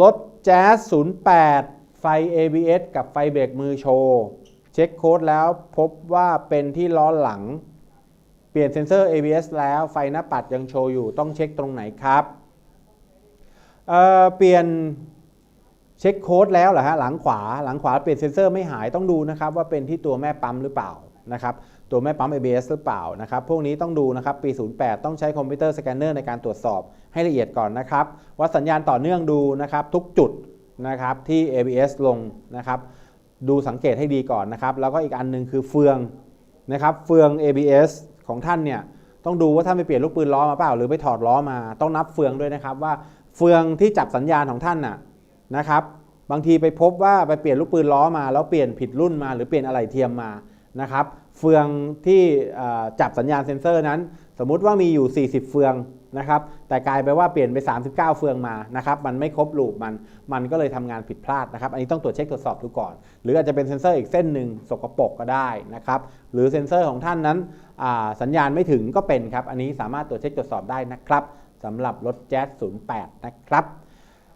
รถแจ๊ส08 ไฟ ABS กับไฟเบรกมือโชว์เช็คโค้ดแล้วพบว่าเป็นที่ล้อหลัง เปลี่ยนเซ็นเซอร์ ABS แล้วไฟหน้าปัดยังโชว์อยู่ต้องเช็คตรงไหนครับเเปลี่ยนเช็คโค้ดแล้วเหรอฮะหลังขวาหลังขวาเปลี่ยนเซ็นเซอร์ไม่หายต้องดูนะครับว่าเป็นที่ตัวแม่ปั๊มหรือเปล่า นะครับตัวแม่ปั๊ม ABS หรือเปล่านะครับพวกนี้ต้องดูนะครับปี 08 ต้องใช้คอมพิวเตอร์สแกนเนอร์ในการตรวจสอบให้ละเอียดก่อนนะครับวัดสัญญาณต่อเนื่องดูนะครับทุกจุดนะครับที่ ABS ลงนะครับดูสังเกตให้ดีก่อนนะครับแล้วก็อีกอันหนึงคือเฟืองนะครับเฟือง ABS ของท่านเนี่ยต้องดูว่าท่านไปเปลี่ยนลูกปืนล้อมาเปล่า หรือไปถอดล้อมาต้องนับเฟืองด้วยนะครับว่าเฟืองที่จับสัญญาณของท่านน่ะนะครับบางทีไปพบว่าไปเปลี่ยนลูกปืนล้อมา แล้วเปลี่ยนผิดรุ่นมา หรือเปลี่ยนอะไรเทียมมา นะครับ เฟืองที่จับสัญญาณเซ็นเซอร์นั้น สมมุติว่ามีอยู่ 40 เฟืองนะครับ แต่กลายไปว่าเปลี่ยนไป 39 เฟืองมานะครับ มันไม่ครบลูปมัน มันก็เลยทำงานผิดพลาดนะครับ อันนี้ต้องตรวจเช็คตรวจสอบดูก่อน หรืออาจจะเป็นเซ็นเซอร์อีกเส้นหนึ่งสกปรกก็ได้นะครับ หรือเซ็นเซอร์ของท่านนั้นสัญญาณไม่ถึงก็เป็นครับ อันนี้สามารถตรวจเช็คตรวจสอบได้นะครับสำหรับรถแจ๊ส08 นะครับ